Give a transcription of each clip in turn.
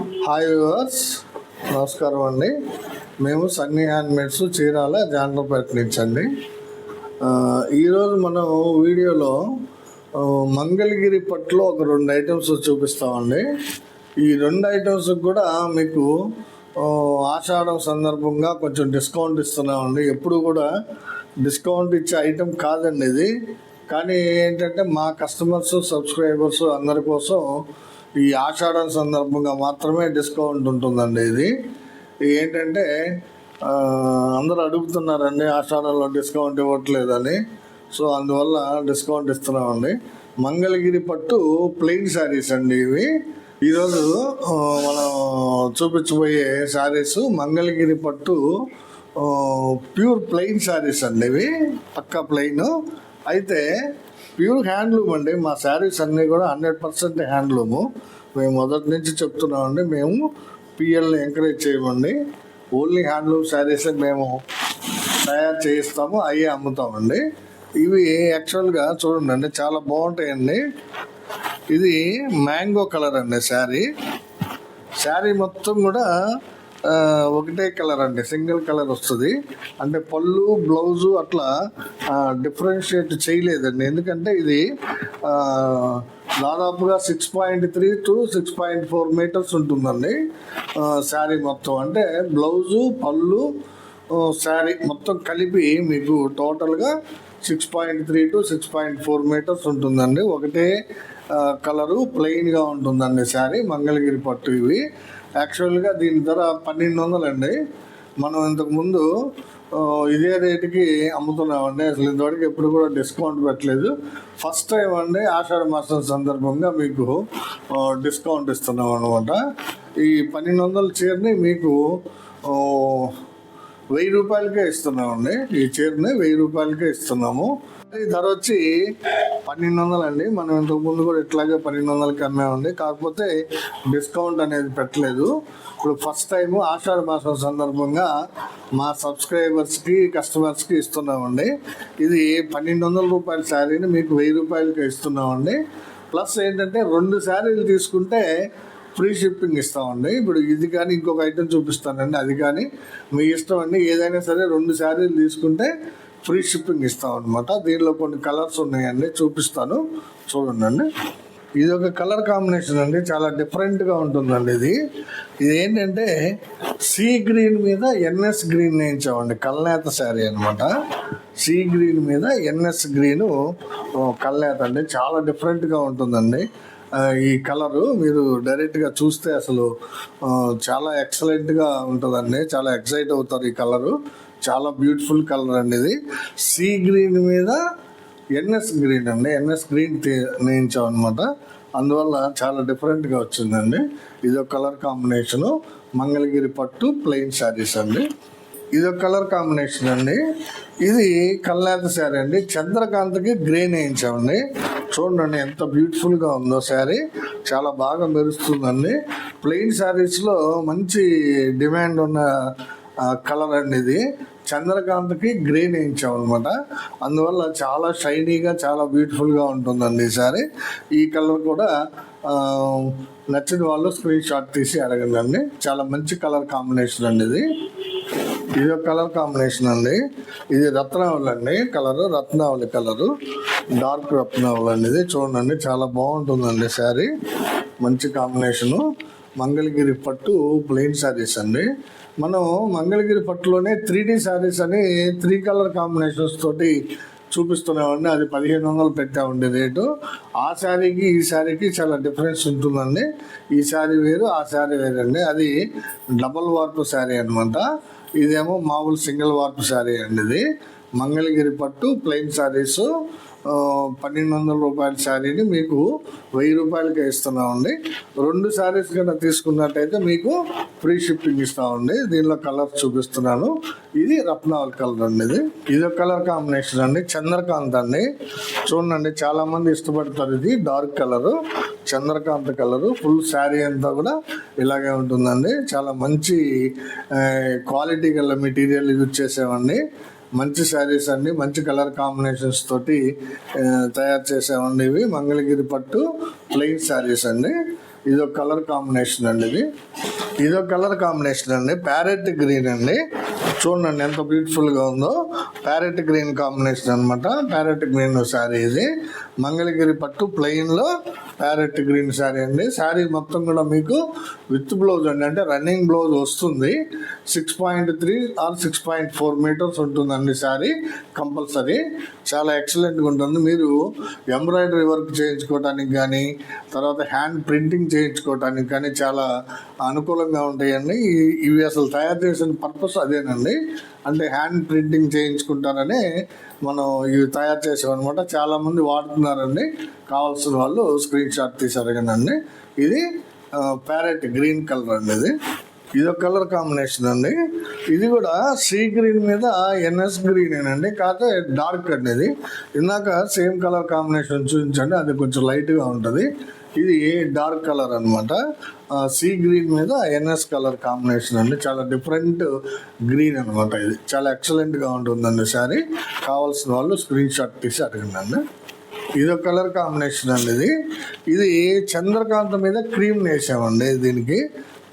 Hi viewers నమస్కారం అండి. మేము సన్నీ హ్యాండ్మేడ్స్ చీరాల జాండ్రపేట నుంచి అండి. ఈరోజు మనం వీడియోలో మంగళగిరి పట్టులో ఒక రెండు ఐటమ్స్ చూపిస్తామండి. ఈ రెండు ఐటమ్స్ కూడా మీకు ఆషాఢం సందర్భంగా కొంచెం డిస్కౌంట్ ఇస్తున్నామండి. ఎప్పుడు కూడా డిస్కౌంట్ ఇచ్చే ఐటెం కాదండి ఇది. కానీ ఏంటంటే మా కస్టమర్స్ సబ్స్క్రైబర్స్ అందరి కోసం ఈ ఆషాఢం సందర్భంగా మాత్రమే డిస్కౌంట్ ఉంటుందండి ఇది. ఏంటంటే అందరూ అడుగుతున్నారండి ఆషాఢంలో డిస్కౌంట్ ఇవ్వట్లేదని. సో అందువల్ల డిస్కౌంట్ ఇస్తున్నామండి. మంగళగిరి పట్టు ప్లెయిన్ శారీస్ అండి ఇవి. ఈరోజు మనం చూపించబోయే శారీస్ మంగళగిరి పట్టు ప్యూర్ ప్లెయిన్ శారీస్ అండి ఇవి. పక్కా ప్లెయిన్. అయితే ప్యూర్ హ్యాండ్లూమ్ అండి. మా శారీస్ అన్నీ కూడా హండ్రెడ్ పర్సెంట్ హ్యాండ్లూము. మేము మొదటి నుంచి చెప్తున్నామండి మేము పిఎల్ని ఎంకరేజ్ చేయమండి. ఓన్లీ హ్యాండ్లూమ్ శారీస్ మేము తయారు చేయిస్తాము అవి అమ్ముతామండి. ఇవి యాక్చువల్గా చూడండి అండి చాలా బాగుంటాయండి. ఇది మ్యాంగో కలర్ అండి శారీ. శారీ మొత్తం కూడా ఒకటే కలర్ అండి సింగిల్ కలర్ వస్తుంది. అంటే పళ్ళు బ్లౌజు అట్లా డిఫరెన్షియేట్ చేయలేదండి. ఎందుకంటే ఇది దాదాపుగా six point three to six point four metres ఉంటుందండి శారీ మొత్తం. అంటే బ్లౌజు పళ్ళు శారీ మొత్తం కలిపి మీకు టోటల్గా six point three to six point four metres ఉంటుందండి. ఒకటే కలరు ప్లెయిన్గా ఉంటుందండి శారీ మంగళగిరి పట్టు ఇవి. యాక్చువల్గా దీని ధర పన్నెండు వందలండి మనం ఇంతకుముందు ఇదే రేటుకి అమ్ముతున్నామండి. అసలు ఇంతవరకు ఎప్పుడు కూడా డిస్కౌంట్ పెట్టలేదు. ఫస్ట్ టైం అండి ఆషాఢ మాసం సందర్భంగా మీకు డిస్కౌంట్ ఇస్తున్నాం అనమాట ఈ పన్నెండు వందల చీరని మీకు వెయ్యి రూపాయలకే ఇస్తున్నామండి. ఈ చీరని వెయ్యి రూపాయలకే ఇస్తున్నాము. ఈ ధర వచ్చి పన్నెండు వందలు అండి. మనం ఇంతకు ముందు కూడా ఇట్లాగే పన్నెండు వందలకి అమ్మామండి. కాకపోతే డిస్కౌంట్ అనేది పెట్టలేదు. ఇప్పుడు ఫస్ట్ టైం ఆషాఢ మాసం సందర్భంగా మా సబ్స్క్రైబర్స్కి కస్టమర్స్కి ఇస్తున్నామండి. ఇది పన్నెండు వందల రూపాయల శారీని మీకు వెయ్యి రూపాయలకి ఇస్తున్నామండి. ప్లస్ ఏంటంటే రెండు శారీలు తీసుకుంటే ఫ్రీ షిప్పింగ్ ఇస్తామండి. ఇప్పుడు ఇది కానీ ఇంకొక ఐటెం చూపిస్తానండి. అది కానీ మీ ఇష్టం అండి. ఏదైనా సరే రెండు శారీలు తీసుకుంటే ఫ్రీ షిప్పింగ్ ఇస్తాం అనమాట దీనిలో కొన్ని కలర్స్ ఉన్నాయండి. చూపిస్తాను. చూడండి ఇది ఒక కలర్ కాంబినేషన్ అండి. చాలా డిఫరెంట్గా ఉంటుందండి ఇది. ఇది ఏంటంటే సీ గ్రీన్ మీద ఎన్ఎస్ గ్రీన్ వేయించామండి కల్నేత శారీ అనమాట సీ గ్రీన్ మీద ఎన్ఎస్ గ్రీను కల్నేత అండి. చాలా డిఫరెంట్గా ఉంటుందండి. ఈ కలరు మీరు డైరెక్ట్గా చూస్తే అసలు చాలా ఎక్సలెంట్గా ఉంటుందండి. చాలా ఎక్సైట్ అవుతారు ఈ కలరు. చాలా బ్యూటిఫుల్ కలర్ అండి ఇది. సీ గ్రీన్ మీద ఎన్ఎస్ గ్రీన్ అండి. ఎన్ఎస్ గ్రీన్ నేయించాం అనమాట అందువల్ల చాలా డిఫరెంట్గా వచ్చిందండి. ఇది ఒక కలర్ కాంబినేషను మంగళగిరి పట్టు ప్లెయిన్ శారీస్ అండి. ఇది ఒక కలర్ కాంబినేషన్ అండి. ఇది కల్లాత శారీ అండి. చంద్రకాంత్కి గ్రీన్ వేయించామండి. చూడండి ఎంత బ్యూటిఫుల్గా ఉందో శారీ. చాలా బాగా మెరుస్తుందండి. ప్లెయిన్ శారీస్లో మంచి డిమాండ్ ఉన్న కలర్ అండి ఇది. చంద్రకాంత్కి గ్రీన్ వేయించాం అనమాట అందువల్ల చాలా షైనీగా చాలా బ్యూటిఫుల్గా ఉంటుందండి ఈసారి సారీ ఈ కలర్ కూడా నచ్చిన వాళ్ళు స్క్రీన్ షాట్ తీసి అడగండి అండి. చాలా మంచి కలర్ కాంబినేషన్ అండి ఇది. ఇది ఒక కలర్ కాంబినేషన్ అండి. ఇది రత్నావళి అండి. కలరు రత్నావళి కలరు. డార్క్ రత్నావళి అండి. ఇది చూడండి చాలా బాగుంటుందండి శారీ. మంచి కాంబినేషను. మంగళగిరి పట్టు ప్లెయిన్ శారీస్ అండి. మనం మంగళగిరి పట్టులోనే త్రీ డీ శారీస్ అని త్రీ కలర్ కాంబినేషన్స్ తోటి చూపిస్తున్నామండి అది పదిహేను వందలు పెట్టామండి రేటు. ఆ శారీకి ఈ శారీకి చాలా డిఫరెన్స్ ఉంటుందండి. ఈ శారీ వేరు ఆ శారీ వేరండి. అది డబల్ వార్పు శారీ అనమాట ఇదేమో మామూలు సింగిల్ వార్పు శారీ అండి ఇది. మంగళగిరి పట్టు ప్లెయిన్ శారీస్ పన్నెండు వందల రూపాయల శారీని మీకు వెయ్యి రూపాయలకే ఇస్తున్నామండి. రెండు శారీస్ కన్నా తీసుకున్నట్టయితే మీకు ఫ్రీ షిప్పింగ్ ఇస్తామండి. దీనిలో కలర్ చూపిస్తున్నాను. ఇది రత్నావల్ కలర్ అండి ఇది. ఇది ఒక కలర్ కాంబినేషన్ అండి. చంద్రకాంత్ అండి. చూడండి చాలామంది ఇష్టపడతారు ఇది. డార్క్ కలర్ చంద్రకాంత్ కలరు. ఫుల్ శారీ అంతా కూడా ఇలాగే ఉంటుందండి. చాలా మంచి క్వాలిటీ గల మెటీరియల్ యూజ్ చేసామండి మంచి శారీస్ అండి మంచి కలర్ కాంబినేషన్స్ తోటి తయారు చేసామండి ఇవి. మంగళగిరి పట్టు ప్లెయిన్ శారీస్ అండి. ఇదొక కలర్ కాంబినేషన్ అండి ఇది. ఇదొక కలర్ కాంబినేషన్ అండి. ప్యారెట్ గ్రీన్ అండి. చూడండి ఎంత బ్యూటిఫుల్గా ఉందో. ప్యారెట్ గ్రీన్ కాంబినేషన్ అనమాట ప్యారెట్ గ్రీన్ శారీ ఇది. మంగళగిరి పట్టు ప్లెయిన్లో ప్యారెట్ గ్రీన్ శారీ అండి. శారీ మొత్తం కూడా మీకు విత్ బ్లౌజ్ అండి. అంటే రన్నింగ్ బ్లౌజ్ వస్తుంది. Six point three or six point four metres ఉంటుందండి శారీ కంపల్సరీ. చాలా ఎక్సలెంట్గా ఉంటుంది. మీరు ఎంబ్రాయిడరీ వర్క్ చేయించుకోవడానికి కానీ తర్వాత హ్యాండ్ ప్రింటింగ్ చేయించుకోవడానికి కానీ చాలా అనుకూలంగా ఉంటాయండి. ఇవి అసలు తయారు చేసిన పర్పస్ అదేనండి. అంటే హ్యాండ్ ప్రింటింగ్ చేయించుకుంటారని మనం ఇవి తయారు చేసామన్నమాట చాలామంది వాడుతున్నారండి. కావాల్సిన వాళ్ళు స్క్రీన్ షాట్ తీసారు కదండి. ఇది ప్యారెట్ గ్రీన్ కలర్ అండి ఇది. ఇది ఒక కలర్ కాంబినేషన్ అండి. ఇది కూడా సీ గ్రీన్ మీద ఎన్ఎస్ గ్రీన్ అండి కాకపోతే డార్క్ అండి ఇది. ఇందాక సేమ్ కలర్ కాంబినేషన్ చూపించండి. అది కొంచెం లైట్గా ఉంటుంది. ఇది డార్క్ కలర్ అనమాట సీ గ్రీన్ మీద ఎన్ఎస్ కలర్ కాంబినేషన్ అండి. చాలా డిఫరెంట్ గ్రీన్ అనమాట ఇది. చాలా ఎక్సలెంట్గా ఉంటుందండి సారీ కావాల్సిన వాళ్ళు స్క్రీన్ షాట్ తీసి అడగండి. ఇది ఒక కలర్ కాంబినేషన్ అండి ఇది. ఇది చంద్రకాంత మీద క్రీమ్ వేసామండి దీనికి.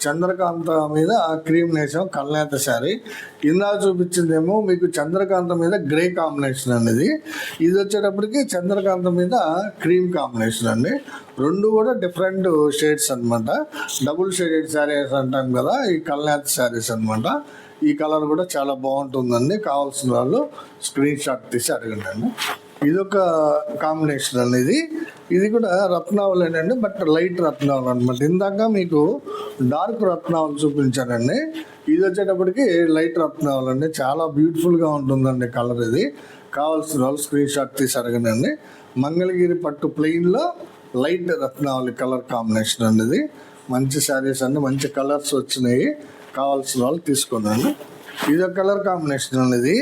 చంద్రకాంత మీద క్రీమ్ వేసాం కల్నేత శారీ ఇందా చూపించిందేమో మీకు చంద్రకాంత మీద గ్రే కాంబినేషన్ అనేది. ఇది వచ్చేటప్పటికి చంద్రకాంత మీద క్రీమ్ కాంబినేషన్ అండి. రెండు కూడా డిఫరెంట్ షేడ్స్ అనమాట డబుల్ షేడెడ్ శారీస్ అంటాం కదా ఈ కల్నేత శారీస్ అనమాట ఈ కలర్ కూడా చాలా బాగుంటుందండి. కావాల్సిన వాళ్ళు స్క్రీన్ షాట్ తీసి అడగండి అండి. ఇదొక కాంబినేషన్ అనేది. ఇది కూడా రత్నావళేనండి బట్ లైట్ రత్నావళి అనమాట ఇందాక మీకు డార్క్ రత్నావళి చూపించానండి. ఇది వచ్చేటప్పటికి లైట్ రత్నావళి అండి. చాలా బ్యూటిఫుల్గా ఉంటుందండి కలర్ ఇది. కావాల్సిన వాళ్ళు స్క్రీన్ షాట్ తీసి అడగనండి. మంగళగిరి పట్టు ప్లెయిన్లో లైట్ రత్నావళి కలర్ కాంబినేషన్ అండి ఇది. మంచి శారీస్ అండి మంచి కలర్స్ వచ్చినాయి. కావాల్సిన వాళ్ళు తీసుకున్నాను ఇది ఒక కలర్ కాంబినేషన్ అండి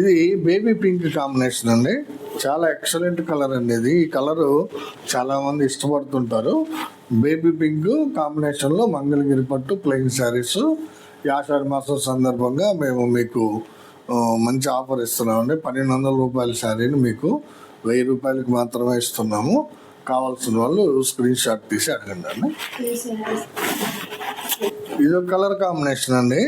ఇది బేబీ పింక్ కాంబినేషన్ అండి. చాలా ఎక్సలెంట్ కలర్ అండి ఇది. ఈ కలరు చాలా మంది ఇష్టపడుతుంటారు. బేబీ పింక్ కాంబినేషన్లో మంగళగిరి పట్టు ప్లెయిన్ శారీస్. ఈ ఆషాఢ మాసం సందర్భంగా మేము మీకు మంచి ఆఫర్ ఇస్తున్నామండి. పన్నెండు వందల రూపాయల శారీని మీకు వెయ్యి రూపాయలకి మాత్రమే ఇస్తున్నాము. కావాల్సిన వాళ్ళు స్క్రీన్ షాట్ తీసి అడగండి అండి. ఇది ఒక కలర్ కాంబినేషన్ అండి.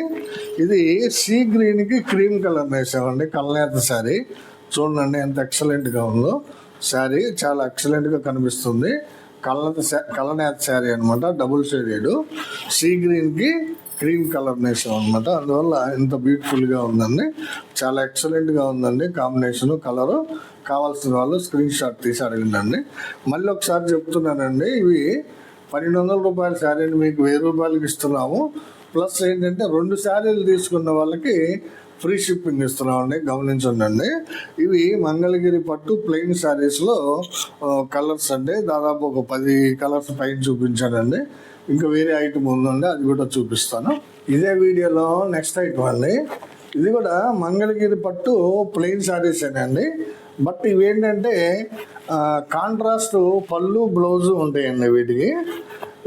ఇది సీ గ్రీన్కి క్రీమ్ కలర్ వేసామండి కలనేత శారీ. చూడండి ఎంత ఎక్సలెంట్గా ఉందో. శారీ చాలా ఎక్సలెంట్గా కనిపిస్తుంది కళ్ళత కళ్ళనేత శారీ అనమాట డబుల్ షేడెడ్. సీ గ్రీన్కి క్రీమ్ కలర్ నేషన్ అనమాట అందువల్ల ఎంత బ్యూటిఫుల్గా ఉందండి. చాలా ఎక్సలెంట్గా ఉందండి కాంబినేషన్ కలరు. కావాల్సిన వాళ్ళు స్క్రీన్ షాట్ తీసి అడిగిందండి మళ్ళీ ఒకసారి చెప్తున్నానండి ఇవి పన్నెండు వందల రూపాయల శారీని మీకు వెయ్యి రూపాయలకి ఇస్తున్నాము. ప్లస్ ఏంటంటే రెండు శారీలు తీసుకున్న వాళ్ళకి ఫ్రీ షిప్పింగ్ ఇస్తున్నామండి గమనించండి ఇవి మంగళగిరి పట్టు ప్లెయిన్ శారీస్లో కలర్స్ అండి. దాదాపు ఒక పది కలర్స్ పైన చూపించానండి ఇంకా వేరే ఐటమ్ ఉందండి అది కూడా చూపిస్తాను. ఇదే వీడియోలో నెక్స్ట్ ఐటమ్ అండి. ఇది కూడా మంగళగిరి పట్టు ప్లెయిన్ శారీస్ అండి. బట్ ఇవేంటంటే కాంట్రాస్ట్ పళ్ళు బ్లౌజు ఉంటాయండి వీటికి.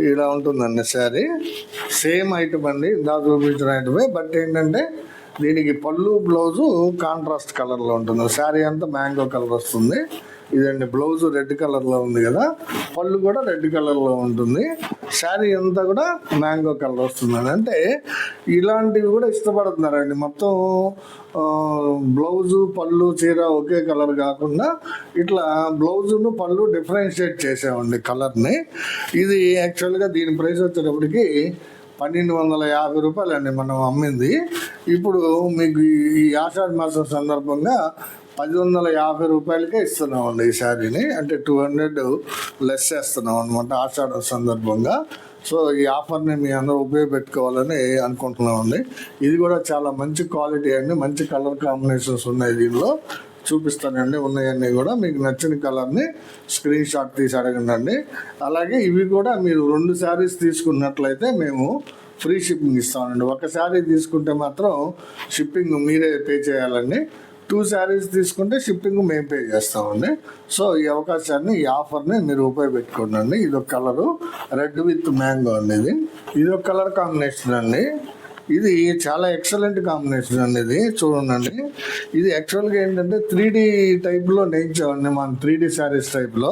ఇలా ఉంటుందండి శారీ. సేమ్ ఐటమ్ అండి ఇందా చూపించిన ఐటమే బట్ ఏంటంటే దీనికి పళ్ళు బ్లౌజు కాంట్రాస్ట్ కలర్లో ఉంటుంది. శారీ అంతా మ్యాంగో కలర్ వస్తుంది. ఇదండి బ్లౌజ్ రెడ్ కలర్లో ఉంది కదా. పళ్ళు కూడా రెడ్ కలర్లో ఉంటుంది. శారీ అంతా కూడా మ్యాంగో కలర్ వస్తుంది అంటే ఇలాంటివి కూడా ఇష్టపడుతున్నారండి. మొత్తం బ్లౌజు పళ్ళు చీర ఒకే కలర్ కాకుండా ఇట్లా బ్లౌజును పళ్ళు డిఫరెన్షియేట్ చేసామండి కలర్ని. ఇది యాక్చువల్గా దీని ప్రైస్ వచ్చేటప్పటికి పన్నెండు వందల యాభై రూపాయలు అండి మనం అమ్మింది. ఇప్పుడు మీకు ఈ- ఈ ఆషాఢ మాసం సందర్భంగా పది వందల యాభై రూపాయలకే ఇస్తున్నామండి ఈ శారీని. అంటే టూ హండ్రెడ్ లెస్ చేస్తున్నాం అనమాట ఆషాఢ సందర్భంగా. సో ఈ ఆఫర్ని మీ అందరూ ఉపయోగపెట్టుకోవాలని అనుకుంటున్నామండి. ఇది కూడా చాలా మంచి క్వాలిటీ అండి. మంచి కలర్ కాంబినేషన్స్ ఉన్నాయి దీనిలో. చూపిస్తానండి ఉన్నాయన్నీ కూడా. మీకు నచ్చిన కలర్ని స్క్రీన్ షాట్ తీసి అడగండి అలాగే ఇవి కూడా మీరు రెండు శారీస్ తీసుకున్నట్లయితే మేము ఫ్రీ షిప్పింగ్ ఇస్తామండి. ఒక శారీ తీసుకుంటే మాత్రం షిప్పింగ్ మీరే పే చేయాలండి. టూ శారీస్ తీసుకుంటే షిప్పింగ్ మేము పే చేస్తామండి. సో ఈ అవకాశాన్ని ఈ ఆఫర్ని మీరు ఉపయోగపెట్టుకోండి. ఇది ఒక కలరు. రెడ్ విత్ మ్యాంగో అండి ఇది. ఇది ఒక కలర్ కాంబినేషన్ అండి. ఇది చాలా ఎక్సలెంట్ కాంబినేషన్ అండి ఇది. చూడండి. ఇది యాక్చువల్గా ఏంటంటే త్రీ డి టైప్లో నేర్చామండి మన త్రీ డి శారీస్ టైప్లో.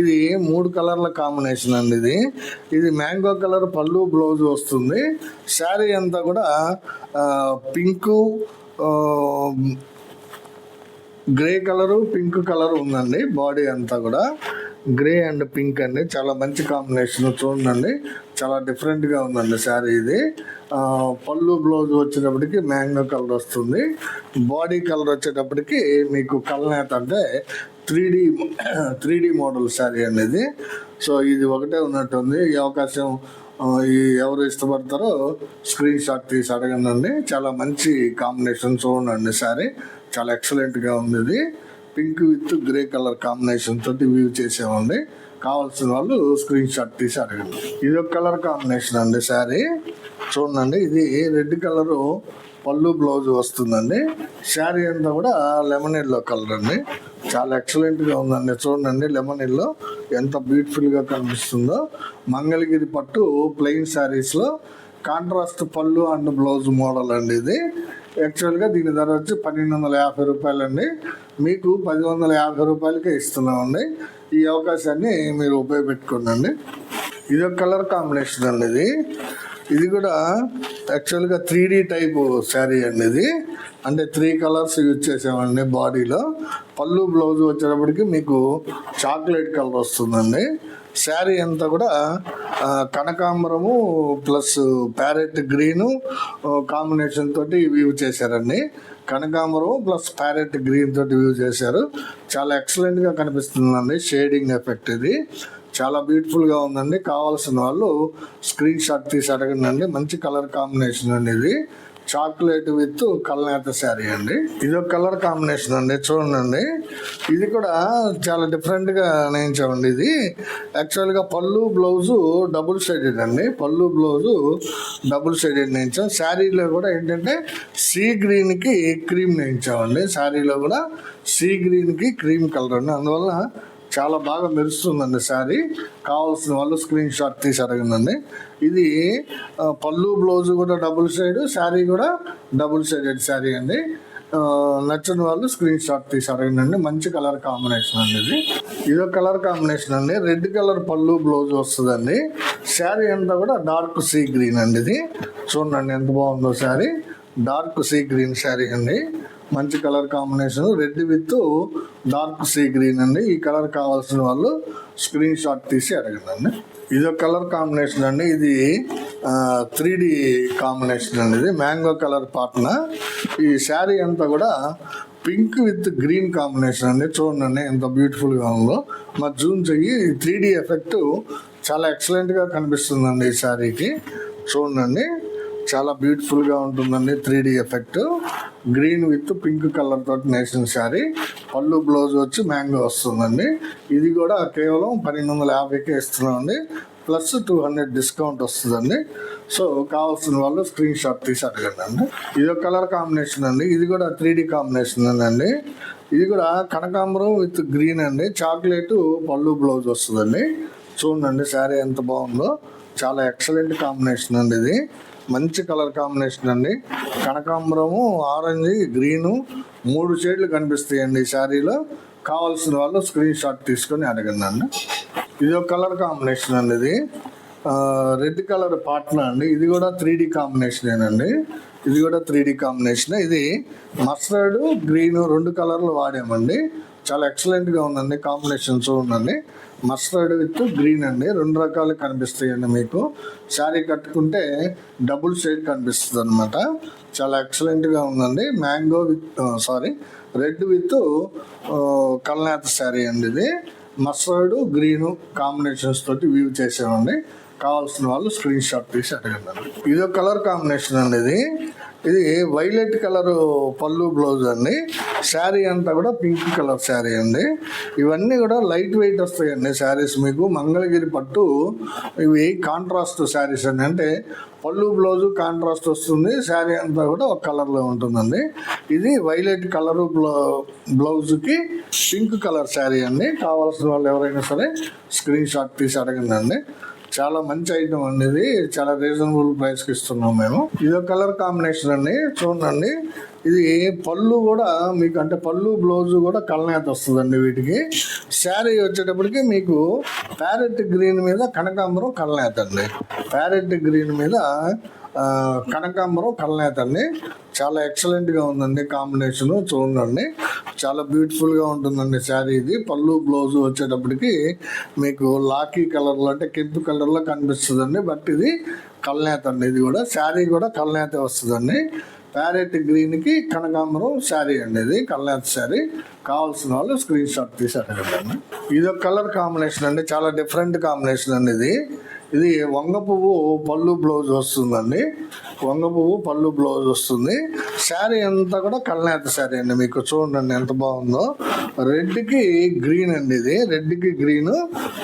ఇది మూడు కలర్ల కాంబినేషన్ అండి ఇది. ఇది మ్యాంగో కలర్ పళ్ళు బ్లౌజ్ వస్తుంది. శారీ అంతా కూడా pink grey colour pink colour ఉందండి బాడీ అంతా కూడా. గ్రే అండ్ పింక్ అండి చాలా మంచి కాంబినేషన్ చూడండి. చాలా డిఫరెంట్గా ఉందండి శారీ ఇది. పళ్ళు బ్లౌజ్ వచ్చేటప్పటికి మ్యాంగో కలర్ వస్తుంది. బాడీ కలర్ వచ్చేటప్పటికి మీకు కల్నేత అంటే three D three D model sari అండి ఇది. సో ఇది ఒకటే ఉన్నట్టుంది. ఈ అవకాశం ఈ ఎవరు ఇష్టపడతారో స్క్రీన్ షాట్ తీసి అడగండి చాలా మంచి కాంబినేషన్ చూడండి సారీ. చాలా ఎక్సలెంట్గా ఉంది ఇది. Pink with grey colour combination తోటి వ్యూ చేసామండి కావాల్సిన వాళ్ళు స్క్రీన్ షాట్ తీసి అడగండి. ఇది ఒక కలర్ కాంబినేషన్ అండి శారీ చూడండి ఇది రెడ్ కలరు పళ్ళు బ్లౌజ్ వస్తుందండి. శారీ అంతా కూడా లెమన్ ఎల్లో కలర్ అండి. చాలా ఎక్సలెంట్గా ఉందండి. చూడండి లెమన్ ఎల్లో ఎంత బ్యూటిఫుల్గా కనిపిస్తుందో. మంగళగిరి పట్టు ప్లెయిన్ శారీస్లో కాంట్రాస్ట్ పళ్ళు అండ్ బ్లౌజ్ మోడల్ అండి ఇది. యాక్చువల్గా దీని ధర వచ్చి పన్నెండు వందల యాభై రూపాయలండి. మీకు పది వందల యాభై రూపాయలకే ఇస్తున్నామండి. ఈ అవకాశాన్ని మీరు ఉపయోగపెట్టుకోండి. ఇది ఒక కలర్ కాంబినేషన్ అండి ఇది. ఇది కూడా యాక్చువల్గా త్రీ డి టైప్ శారీ అండి ఇది. అంటే త్రీ కలర్స్ యూజ్ చేసామండి బాడీలో. పళ్ళు బ్లౌజ్ వచ్చేటప్పటికి మీకు చాక్లెట్ కలర్ వస్తుందండి. శారీ అంతా కూడా కనకాంబరము ప్లస్ ప్యారెట్ గ్రీను కాంబినేషన్ తోటి వ్యూ చేశారండి. కనకాంబరం ప్లస్ ప్యారెట్ గ్రీన్ తోటి వ్యూ చేశారు. చాలా ఎక్సలెంట్గా కనిపిస్తుందండి షేడింగ్ ఎఫెక్ట్ ఇది. చాలా బ్యూటిఫుల్గా ఉందండి. కావాల్సిన వాళ్ళు స్క్రీన్ షాట్ తీసి అడగండి. మంచి కలర్ కాంబినేషన్ అండి ఇది చాక్లెట్ విత్ కల్నేత శారీ అండి. ఇది ఒక కలర్ కాంబినేషన్ అండి. చూడండి. ఇది కూడా చాలా డిఫరెంట్గా నేయించామండి ఇది. యాక్చువల్గా పళ్ళు బ్లౌజు డబుల్ సైడెడ్ అండి. పళ్ళు బ్లౌజు డబుల్ సైడెడ్ నేయించాం. శారీలో కూడా ఏంటంటే సీ గ్రీన్కి క్రీమ్ నేయించామండి. శారీలో కూడా సీ గ్రీన్కి క్రీమ్ కలర్ అండి. అందువల్ల చాలా బాగా మెరుస్తుందండి శారీ. కావాల్సిన వాళ్ళు స్క్రీన్ షాట్ తీసి అడగండి. ఇది పళ్ళు బ్లౌజ్ కూడా డబుల్ సైడ్ శారీ కూడా డబుల్ సైడెడ్ శారీ అండి. నచ్చని వాళ్ళు స్క్రీన్ షాట్ తీసి అడగండి. మంచి కలర్ కాంబినేషన్ అండి ఇది. ఇదో కలర్ కాంబినేషన్ అండి. రెడ్ కలర్ పళ్ళు బ్లౌజ్ వస్తుందండి. శారీ అంతా కూడా డార్క్ సీ గ్రీన్ అండి ఇది. చూడండి ఎంత బాగుందో sari. Dark sea green sari అండి. మంచి colour combination red with dark sea green అండి. ఈ కలర్ కావాల్సిన వాళ్ళు స్క్రీన్ షాట్ తీసి అడగండి. ఇది ఒక కలర్ కాంబినేషన్ అండి. ఇది త్రీ డి కాంబినేషన్ అండి ఇది. మ్యాంగో కలర్ పాటన ఈ శారీ అంతా కూడా పింక్ విత్ గ్రీన్ కాంబినేషన్ అండి. చూడండి ఎంత బ్యూటిఫుల్గా ఉందో. మా జూమ్ చెయ్యి. త్రీ డి ఎఫెక్ట్ చాలా ఎక్సలెంట్గా కనిపిస్తుందండి ఈ శారీకి. చూడండి. చాలా బ్యూటిఫుల్గా ఉంటుందండి three D effect green with pink colour తోటి నేసిన శారీ. పళ్ళు బ్లౌజ్ వచ్చి మ్యాంగో వస్తుందండి. ఇది కూడా కేవలం పన్నెండు వందల యాభైకే ఇస్తున్నామండి. ప్లస్ టూ హండ్రెడ్ డిస్కౌంట్ వస్తుందండి. సో కావాల్సిన వాళ్ళు స్క్రీన్ షాట్ తీసి అడగండి అండి. ఇది ఒక కలర్ కాంబినేషన్ అండి. ఇది కూడా త్రీ డి కాంబినేషన్ అండి. ఇది కూడా కనకాంబరం విత్ గ్రీన్ అండి. చాక్లెట్ పళ్ళు బ్లౌజ్ వస్తుందండి. చూడండి శారీ ఎంత బాగుందో. చాలా ఎక్సలెంట్ కాంబినేషన్ అండి ఇది. మంచి కలర్ కాంబినేషన్ అండి. కనకాంబరము ఆరెంజ్ గ్రీను మూడు షేడ్లు కనిపిస్తాయండి ఈ శారీలో. కావాల్సిన వాళ్ళు స్క్రీన్ షాట్ తీసుకొని అడగండి అండి ఇది ఒక కలర్ కాంబినేషన్ అండి ఇది. రెడ్ కలర్ పాట్నా అండి. ఇది కూడా త్రీ డి కాంబినేషనేనండి. ఇది కూడా త్రీ డి కాంబినేషన్. ఇది మస్టర్డ్ గ్రీన్ రెండు కలర్లు వాడామండి. చాలా ఎక్సలెంట్గా ఉందండి. కాంబినేషన్ చూడండి మస్టర్డ్ విత్ గ్రీన్ అండి. రెండు రకాలు కనిపిస్తాయండి మీకు. శారీ కట్టుకుంటే డబుల్ షేడ్ కనిపిస్తుంది అనమాట చాలా ఎక్సలెంట్గా ఉందండి. Mango with sorry red with కల్నేత sari అండి ఇది. మస్టర్డ్ గ్రీను కాంబినేషన్స్ తోటి వ్యూ చేసామండి కావాల్సిన వాళ్ళు స్క్రీన్ షాట్ తీసి అడగండి. ఇది కలర్ కాంబినేషన్ అండి ఇది. ఇది వైలెట్ కలర్ పళ్ళు బ్లౌజ్ అండి. శారీ అంతా కూడా పింక్ కలర్ శారీ అండి. ఇవన్నీ కూడా లైట్ వెయిట్ వస్తాయండి శారీస్ మీకు. మంగళగిరి పట్టు ఇవి కాంట్రాస్ట్ శారీస్ అండి. అంటే పళ్ళు బ్లౌజు కాంట్రాస్ట్ వస్తుంది. శారీ అంతా కూడా ఒక కలర్లో ఉంటుందండి. ఇది వైలెట్ కలరు బ్లౌ బ్లౌజ్కి పింక్ కలర్ శారీ అండి. కావాల్సిన వాళ్ళు ఎవరైనా సరే స్క్రీన్ షాట్ తీసి అడగండి అండి. చాలా మంచి ఐటమ్ అండి ఇది. చాలా రీజనబుల్ ప్రైస్కి ఇస్తున్నాం మేము. ఇది కలర్ కాంబినేషన్ అండి. చూడండి. ఇది పళ్ళు కూడా మీకు అంటే పళ్ళు బ్లౌజ్ కూడా కలనేత వస్తుందండి వీటికి. శారీ వచ్చేటప్పటికి మీకు ప్యారెట్ గ్రీన్ మీద కనకాంబరం కలనేత అండి. ప్యారెట్ గ్రీన్ మీద కనకాంబరం కలనేత అండి చాలా ఎక్సలెంట్గా ఉందండి కాంబినేషన్ చూడండి. చాలా బ్యూటిఫుల్గా ఉంటుందండి శారీ ఇది. పళ్ళు బ్లౌజ్ వచ్చేటప్పటికి మీకు లాకీ కలర్లో అంటే కెంపు కలర్లో కనిపిస్తుందండి. బట్ ఇది కల్నేత అండి ఇది కూడా శారీ కూడా కల్నేత వస్తుందండి. ప్యారెట్ గ్రీన్కి కనకాంబరం శారీ అండి ఇది కల్నేత శారీ కావాల్సిన వాళ్ళు స్క్రీన్ షాట్ తీసి అడగండి. ఇది ఒక కలర్ కాంబినేషన్ అండి. చాలా డిఫరెంట్ కాంబినేషన్ అండి ఇది. ఇది వంగ పువ్వు పళ్ళు బ్లౌజ్ వస్తుందండి. వంగ పువ్వు పళ్ళు బ్లౌజ్ వస్తుంది. శారీ అంతా కూడా కళ్ళనేత శారీ అండి. మీకు చూడండి ఎంత బాగుందో. రెడ్కి గ్రీన్ అండి ఇది. రెడ్కి గ్రీన్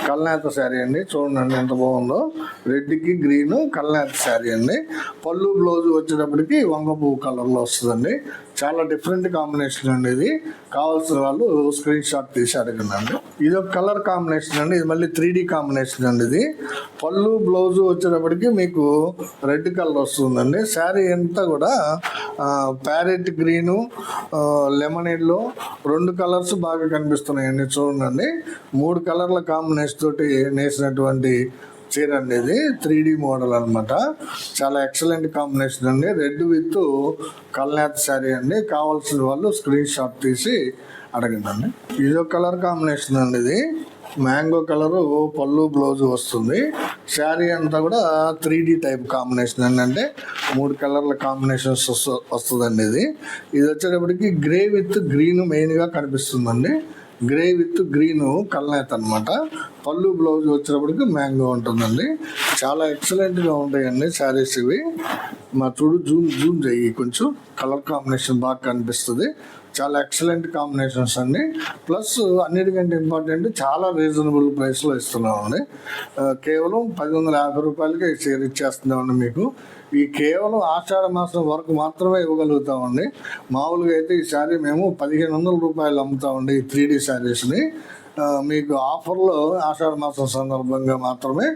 కళ్ళనేత శారీ అండి. చూడండి ఎంత బాగుందో. రెడ్కి గ్రీన్ కళ్ళనేత శారీ అండి. పళ్ళు బ్లౌజ్ వచ్చేటప్పటికి వంగ పువ్వు కలర్లో వస్తుందండి. చాలా డిఫరెంట్ కాంబినేషన్ అండి ఇది. కావాల్సిన వాళ్ళు స్క్రీన్ షాట్ తీసి అడగండి. ఇది ఒక కలర్ కాంబినేషన్ అండి. ఇది మళ్ళీ త్రీ కాంబినేషన్ అండి ఇది. పళ్ళు బ్లౌజ్ వచ్చేటప్పటికి మీకు రెడ్ కలర్ వస్తుందండి. శారీ అంతా కూడా ప్యారెట్ గ్రీను లెమన్ రెండు కలర్స్ బాగా కనిపిస్తున్నాయండి చూడండి. మూడు కలర్ల కాంబినేషన్ తోటి నేసినటువంటి చీర అండి ఇది త్రీ డి మోడల్ అనమాట చాలా ఎక్సలెంట్ కాంబినేషన్ అండి. రెడ్ విత్ కల్నేత శారీ అండి. కావాల్సిన వాళ్ళు స్క్రీన్ షాట్ తీసి అడగండి ఇదో కలర్ కాంబినేషన్ అండి ఇది. మ్యాంగో కలరు పళ్ళు బ్లౌజ్ వస్తుంది. శారీ అంతా కూడా త్రీ డి టైప్ కాంబినేషన్ అండి. అంటే మూడు కలర్ల కాంబినేషన్స్ వస్తుందండి ఇది. ఇది వచ్చేటప్పటికి గ్రే విత్ గ్రీన్ మెయిన్గా కనిపిస్తుందండి. గ్రే విత్ గ్రీన్ కల్నేత్ అనమాట పళ్ళు బ్లౌజ్ వచ్చినప్పటికి మ్యాంగో ఉంటుందండి. చాలా ఎక్సలెంట్గా ఉంటాయండి శారీస్ ఇవి. మా చూడు జూమ్ జూమ్ చెయ్యి కొంచెం. కలర్ కాంబినేషన్ బాగా కనిపిస్తుంది. చాలా ఎక్సలెంట్ కాంబినేషన్స్ అండి. ప్లస్ అన్నిటికంటే ఇంపార్టెంట్ చాలా రీజనబుల్ ప్రైస్లో ఇస్తున్నామండి. కేవలం పది వందల యాభై రూపాయలకి ఈ చీర ఇచ్చేస్తున్నామండి మీకు. ఈ కేవలం ఆషాఢ మాసం వరకు మాత్రమే ఇవ్వగలుగుతామండి. మామూలుగా అయితే ఈ శారీ మేము పదిహేను వందల రూపాయలు అమ్ముతామండి ఈ త్రీ డీ శారీస్ని మీకు ఆఫర్లో ఆషాఢ మాసం సందర్భంగా మాత్రమే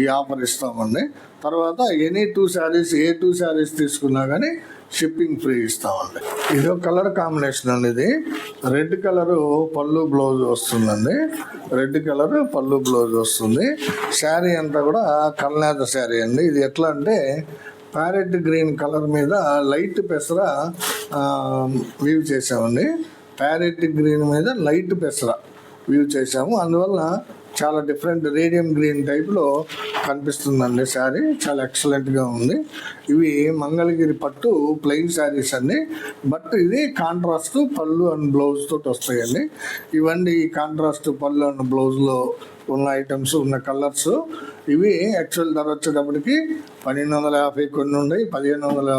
ఈ ఆఫర్ ఇస్తామండి. తర్వాత ఎనీ టూ శారీస్ ఏ టూ శారీస్ తీసుకున్నా కానీ షిప్పింగ్ ఫ్రీ ఇస్తామండి. ఇది కలర్ కాంబినేషన్ అండి ఇది. రెడ్ కలర్ పళ్ళు బ్లౌజ్ వస్తుందండి. రెడ్ కలర్ పళ్ళు బ్లౌజ్ వస్తుంది. శారీ అంతా కూడా కల్నేత శారీ అండి. ఇది ఎట్లా అంటే ప్యారెట్ గ్రీన్ కలర్ మీద లైట్ పెసర వీవ్ చేసామండి ప్యారెట్ గ్రీన్ మీద లైట్ పెసర వ్యూ చేసాము అందువల్ల చాలా డిఫరెంట్ రేడియం గ్రీన్ టైప్లో కనిపిస్తుందండి శారీ. చాలా ఎక్సలెంట్గా ఉంది. ఇవి మంగళగిరి పట్టు ప్లెయిన్ శారీస్ అండి. బట్ ఇది కాంట్రాస్ట్ పళ్ళు అండ్ బ్లౌజ్ తోటి వస్తాయండి. ఇవన్నీ కాంట్రాస్ట్ పళ్ళు అండ్ బ్లౌజ్లో ఉన్న ఐటమ్స్ ఉన్న కలర్స్ ఇవి యాక్చువల్ ధర వచ్చేటప్పటికి పన్నెండు వందల యాభై కొన్ని ఉన్నాయి పదిహేను వందల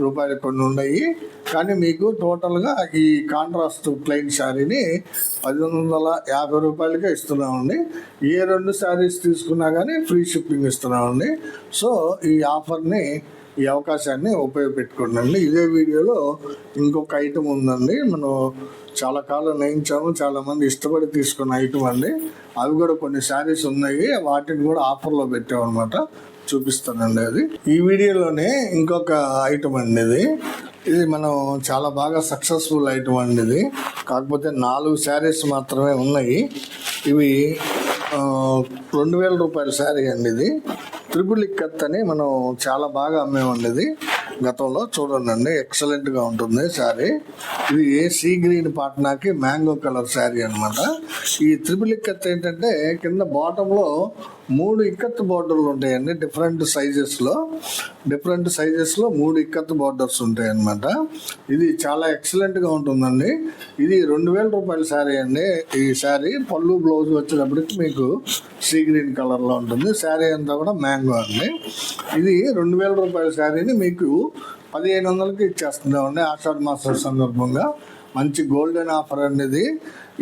రూపాయలు కొన్ని ఉన్నాయి. కానీ మీకు టోటల్గా ఈ కాంట్రాస్ట్ ప్లెయిన్ శారీని పది వందల యాభై రూపాయలకే ఇస్తున్నామండి. ఏ రెండు శారీస్ తీసుకున్నా కానీ ఫ్రీ షిప్పింగ్ ఇస్తున్నామండి. సో ఈ ఆఫర్ని ఈ అవకాశాన్ని ఉపయోగపెట్టుకోండి. ఇదే వీడియోలో ఇంకొక ఐటమ్ ఉందండి. మనం చాలా కాలం నేయించాము. చాలామంది ఇష్టపడి తీసుకున్న ఐటమ్ అండి. అవి కూడా కొన్ని శారీస్ ఉన్నాయి. వాటిని కూడా ఆఫర్లో పెట్టామన్నమాట. చూపిస్తానండి అది. ఈ వీడియోలోనే ఇంకొక ఐటమ్ అండి ఇది. ఇది మనం చాలా బాగా సక్సెస్ఫుల్ ఐటమ్ అండి ఇది. కాకపోతే నాలుగు శారీస్ మాత్రమే ఉన్నాయి. ఇవి రెండు వేల రూపాయల శారీ అండి ఇది. త్రిపుల్ ఇక్కత్ అని మనం చాలా బాగా అమ్మేమండి ఇది. గతంలో చూడండి ఎక్సలెంట్గా ఉంటుంది శారీ. ఇది ఏ సీ గ్రీన్ పాట్నాకి మ్యాంగో కలర్ శారీ అనమాట ఈ త్రిపుల్ ఇక్కత్ ఏంటంటే కింద బాటంలో మూడు ఇక్కత్ బార్డర్లు ఉంటాయండి డిఫరెంట్ సైజెస్లో డిఫరెంట్ సైజెస్లో మూడు ఇక్కత్ బార్డర్స్ ఉంటాయి అనమాట ఇది చాలా ఎక్సలెంట్గా ఉంటుందండి. ఇది రెండు వేల రూపాయల శారీ అండి. ఈ శారీ పళ్ళు బ్లౌజ్ వచ్చేటప్పటికి మీకు సీ గ్రీన్ కలర్లో ఉంటుంది. శారీ అంతా కూడా మ్యాంగో అండి. ఇది రెండు వేల రూపాయల శారీని మీకు పదిహేను వందలకి ఇచ్చేస్తున్నామండి ఆషాఢ మాసం సందర్భంగా. మంచి గోల్డెన్ ఆఫర్ అనేది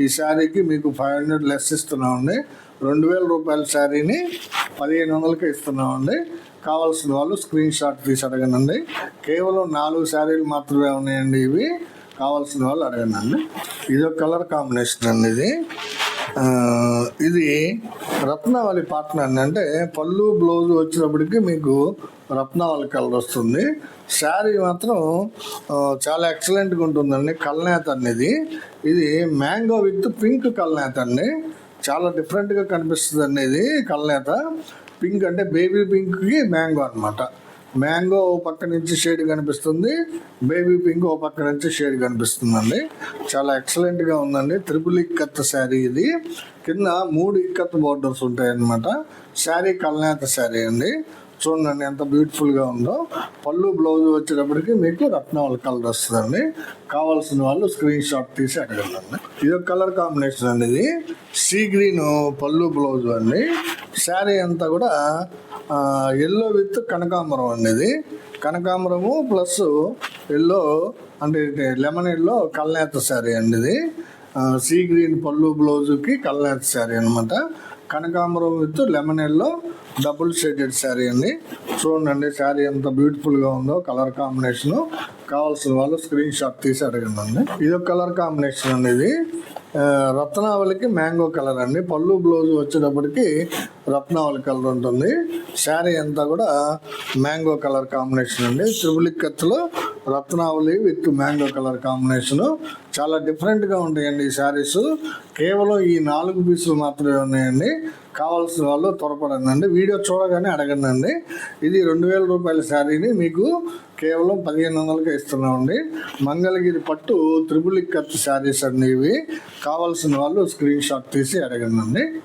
ఈ శారీకి మీకు ఫైవ్ హండ్రెడ్ లెస్ ఇస్తున్నామండి. రెండు వేల రూపాయల శారీని పదిహేను వందలకి ఇస్తున్నామండి. కావాల్సిన వాళ్ళు స్క్రీన్ షాట్ తీసి అడగనండి. కేవలం నాలుగు శారీలు మాత్రమే ఉన్నాయండి ఇవి. కావాల్సిన వాళ్ళు అడగనండి. ఇది ఒక కలర్ కాంబినేషన్ అండి ఇది. ఇది రత్నావళి పాటన అండి. అంటే పళ్ళు బ్లౌజ్ వచ్చినప్పటికి మీకు రత్నావళి కలర్ వస్తుంది. శారీ మాత్రం చాలా ఎక్సలెంట్గా ఉంటుందండి. కల్నేత అనేది ఇది. మ్యాంగో విత్ పింక్ కల్నేత అండి. చాలా డిఫరెంట్గా కనిపిస్తుంది అండి ఇది కల్నేత. పింక్ అంటే బేబీ పింక్కి మ్యాంగో అన్నమాట. మ్యాంగో ఓ పక్క నుంచి షేడ్ కనిపిస్తుంది బేబీ పింక్ ఓ పక్క నుంచి షేడ్ కనిపిస్తుందండి. చాలా ఎక్సలెంట్గా ఉందండి. త్రిపుల్ ఇక్కత్ శారీ ఇది. కింద మూడు ఇక్కత్ బోర్డర్స్ ఉంటాయన్నమాట. శారీ కల్నేత శారీ అండి. చూడండి ఎంత బ్యూటిఫుల్గా ఉందో. పళ్ళు బ్లౌజ్ వచ్చేటప్పటికి మీకు రత్నావళి కలర్ వస్తుందండి. కావాల్సిన వాళ్ళు స్క్రీన్ షాట్ తీసి అడగండి. ఇది ఒక కలర్ కాంబినేషన్ అండి ఇది. సీ గ్రీన్ పళ్ళు బ్లౌజ్ అండి. శారీ అంతా కూడా ఎల్లో విత్ కనకాంబరం అండి ఇది కనకాంబరము ప్లస్ ఎల్లో అంటే లెమన్ ఎల్లో కల్నేత శారీ అండి ఇది. సీ గ్రీన్ పళ్ళు బ్లౌజుకి కల్నేత శారీ అనమాట కనకాంబరం with lemon yellow double shaded sari అండి. చూడండి శారీ ఎంత బ్యూటిఫుల్గా ఉందో కలర్ కాంబినేషన్ కావాల్సిన వాళ్ళు స్క్రీన్ షాట్ తీసి అడగండి. ఇది ఒక కలర్ కాంబినేషన్ అండి ఇది. ఆ, రత్నావళికి మ్యాంగో కలర్ అండి. పళ్ళు బ్లౌజ్ వచ్చేటప్పటికి రత్నావళి కలర్ ఉంటుంది. శారీ అంతా కూడా మ్యాంగో కలర్ కాంబినేషన్ అండి. త్రిబుల్ కత్తులో రత్నావళి విత్ మ్యాంగో కలర్ కాంబినేషన్. చాలా డిఫరెంట్గా ఉంటాయండి ఈ శారీస్. కేవలం ఈ నాలుగు పీసులు మాత్రమే ఉన్నాయండి. కావాల్సిన వాళ్ళు త్వరపడండి వీడియో చూడగానే అడగండి అండి. ఇది రెండు వేల రూపాయల శారీని మీకు కేవలం పదిహేను వందలకే ఇస్తున్నామండి. మంగళగిరి పట్టు త్రిబుల్ ఇక్కత్ శారీస్ అండి ఇవి. కావాల్సిన వాళ్ళు స్క్రీన్ షాట్ తీసి అడగండి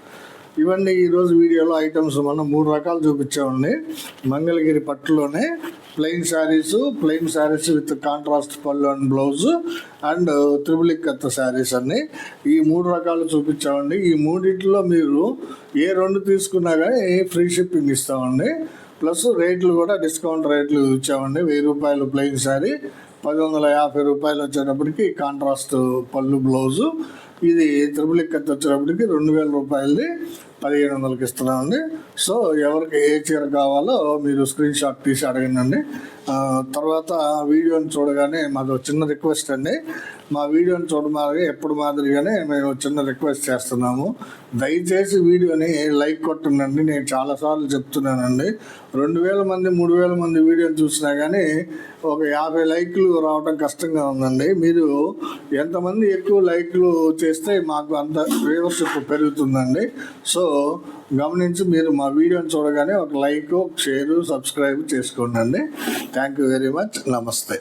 ఇవన్నీ ఈరోజు వీడియోలో ఐటమ్స్ మనం మూడు రకాలు చూపించామండి. Mangalagiri పట్టులోనే plain saris plain saris with contrast పళ్ళు అండ్ బ్లౌజ్ అండ్ త్రిబుల్ కత్త శారీస్ అన్ని ఈ మూడు రకాలు చూపించామండి. ఈ మూడిట్లో మీరు ఏ రెండు తీసుకున్నా కానీ ఫ్రీ షిప్పింగ్ ఇస్తామండి. ప్లస్ రేట్లు కూడా డిస్కౌంట్ రేట్లు ఇచ్చామండి. వెయ్యి రూపాయలు ప్లెయిన్ శారీ పది వందల యాభై రూపాయలు వచ్చేటప్పటికి కాంట్రాస్ట్ పళ్ళు బ్లౌజు ఇది త్రిపుల్ ఎక్కత్ వచ్చేటప్పటికి రెండు వేల రూపాయలది పదిహేను వందలకి ఇస్తున్నామండి. సో ఎవరికి ఏ చీర కావాలో మీరు స్క్రీన్ షాట్ తీసి అడగండి. తర్వాత వీడియోని చూడగానే మాకు చిన్న రిక్వెస్ట్ అండి. మా వీడియోని చూడమాదిరి ఎప్పుడు మాదిరిగానే మేము చిన్న రిక్వెస్ట్ చేస్తున్నాము. దయచేసి వీడియోని లైక్ కొట్టండి. నేను చాలాసార్లు చెప్తున్నానండి. రెండు వేల మంది మూడు వేల మంది వీడియోని చూసినా కానీ ఒక యాభై లైక్లు రావడం కష్టంగా ఉందండి. మీరు ఎంతమంది ఎక్కువ లైక్లు చేస్తే మాకు అంత వ్యూవర్షిప్ పెరుగుతుందండి. సో గమనించి మీరు మా వీడియోని చూడగానే ఒక లైక్ షేర్ సబ్స్క్రైబ్ చేసుకోండి థ్యాంక్ యూ వెరీ మచ్ నమస్తే